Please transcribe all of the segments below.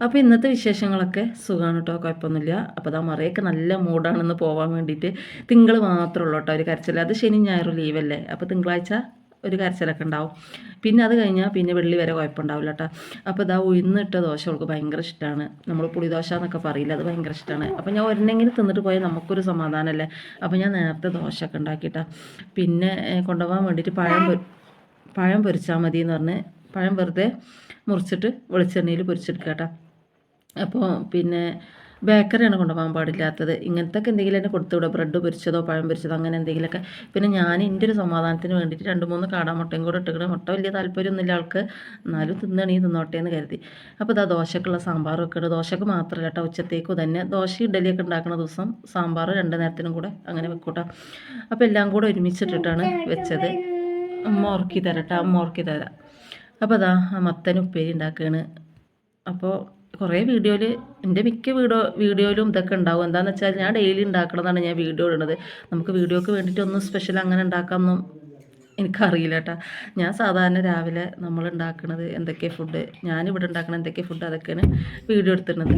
അപ്പോൾ ഇന്നത്തെ വിശേഷങ്ങളൊക്കെ സുഖമാണ് കേട്ടോ കുഴപ്പമൊന്നുമില്ല അപ്പോൾ അതാ മറയൊക്കെ നല്ല മൂഡാണെന്ന് പോകാൻ വേണ്ടിയിട്ട് തിങ്കൾ മാത്രമേ ഉള്ളൂ കേട്ടോ ഒരു കരച്ചിൽ അത് ശനി ഞായറു ലീവല്ലേ അപ്പോൾ തിങ്കളാഴ്ച ഒരു കരച്ചിലൊക്കെ ഉണ്ടാവും. പിന്നെ അത് കഴിഞ്ഞാൽ പിന്നെ വെള്ളി വരെ കുഴപ്പമുണ്ടാവില്ല കേട്ടോ അപ്പോൾ ഇതാ ഉഴുന്നിട്ട ദോശ അവൾക്ക് ഭയങ്കര ഇഷ്ടമാണ് നമ്മൾ പുളിദോശ എന്നൊക്കെ പറയില്ല അത് ഭയങ്കര ഇഷ്ടമാണ് അപ്പോൾ ഞാൻ ഒരെണ്ണെങ്കിലും തിന്നിട്ട് പോയാൽ നമുക്കൊരു സമാധാനമല്ലേ അപ്പോൾ ഞാൻ നേരത്തെ ദോശ ദോശയൊക്കെ ഉണ്ടാക്കിയിട്ടാ പിന്നെ കൊണ്ടുപോകാൻ വേണ്ടിയിട്ട് പഴം പഴം പൊരിച്ചാൽ മതി എന്ന് പറഞ്ഞ് പഴം വെറുതെ മുറിച്ചിട്ട് വെളിച്ചെണ്ണയിൽ പൊരിച്ചെടുക്കുക കേട്ടോ. അപ്പോൾ പിന്നെ ബേക്കറിയാണ് കൊണ്ടുപോകാൻ പാടില്ലാത്തത്. ഇങ്ങനത്തെ ഒക്കെ എന്തെങ്കിലും തന്നെ കൊടുത്തുവിടുക ബ്രെഡ് പൊരിച്ചതോ പഴം പൊരിച്ചതോ അങ്ങനെ എന്തെങ്കിലുമൊക്കെ. പിന്നെ ഞാൻ എന്റെ ഒരു സമാധാനത്തിന് വേണ്ടിയിട്ട് രണ്ട് മൂന്ന് കാടാമുട്ടയും കൂടെ ഇട്ടിക്കണം മുട്ട വലിയ താല്പര്യമൊന്നുമില്ല ആൾക്ക്. എന്നാലും തിന്നണീ തിന്നോട്ടെ എന്ന് കരുതി. അപ്പോൾ ഇതാ ദോശക്കുള്ള സാമ്പാർ വെക്കണം. ദോശക്ക് മാത്രമല്ല കേട്ടോ ഉച്ചത്തേക്കും തന്നെ ദോശ ഇഡലിയൊക്കെ ഉണ്ടാക്കുന്ന ദിവസം സാമ്പാർ രണ്ട് നേരത്തിനും കൂടെ അങ്ങനെ വെക്കൂട്ടോ അപ്പോൾ എല്ലാം കൂടെ ഒരുമിച്ചിട്ടിട്ടാണ് വെച്ചത്. അമ്മ ഉറക്കി തരട്ടെ അമ്മ ഉറക്കി തരാം. അപ്പോൾ അതാ മത്തൻ ഉപ്പേരി ഉണ്ടാക്കുകയാണ് അപ്പോൾ കുറേ വീഡിയോയിൽ എന്റെ മിക്ക വീഡിയോ വീഡിയോയിലും ഇതൊക്കെ ഉണ്ടാവും. എന്താണെന്ന് വെച്ചാൽ ഞാൻ ഡെയിലി ഉണ്ടാക്കണമെന്നാണ് ഞാൻ വീഡിയോ ഇടുന്നത്. നമുക്ക് വീഡിയോക്ക് വേണ്ടിയിട്ട് ഒന്നും സ്പെഷ്യൽ അങ്ങനെ ഉണ്ടാക്കാമെന്നും എനിക്കറിയില്ല കേട്ടോ ഞാൻ സാധാരണ രാവിലെ നമ്മൾ ഉണ്ടാക്കുന്നത് എന്തൊക്കെ ഫുഡ് ഞാനിവിടെ ഉണ്ടാക്കുന്ന എന്തൊക്കെ ഫുഡ് അതൊക്കെയാണ് വീഡിയോ എടുത്തിരുന്നത്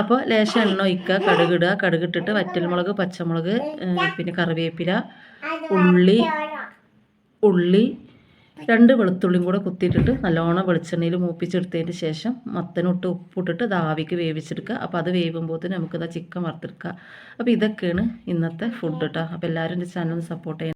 അപ്പോൾ ലേശം എണ്ണ ഒഴിക്കുക കടുകിടുക കടുകിട്ടിട്ട് വറ്റൽമുളക് പച്ചമുളക് പിന്നെ കറിവേപ്പില ഉള്ളി ഉള്ളി രണ്ട് വെളുത്തുള്ളിയും കൂടെ കുത്തിയിട്ടിട്ട് നല്ലോണം വെളിച്ചെണ്ണയിൽ മൂപ്പിച്ചെടുത്തതിന് ശേഷം മത്തനിട്ട് ഉപ്പിട്ടിട്ട് ദാവിക്ക് വേവിച്ചെടുക്കുക. അപ്പോൾ അത് വേവുമ്പോൾ വേവുമ്പോഴത്തേന് നമുക്കിതാ ചിക്കൻ വറുത്തെടുക്കുക. അപ്പോൾ ഇതൊക്കെയാണ് ഇന്നത്തെ ഫുഡ് കേട്ടോ അപ്പോൾ എല്ലാവരും എന്റെ ചാനൽ സപ്പോർട്ട് ചെയ്യണം.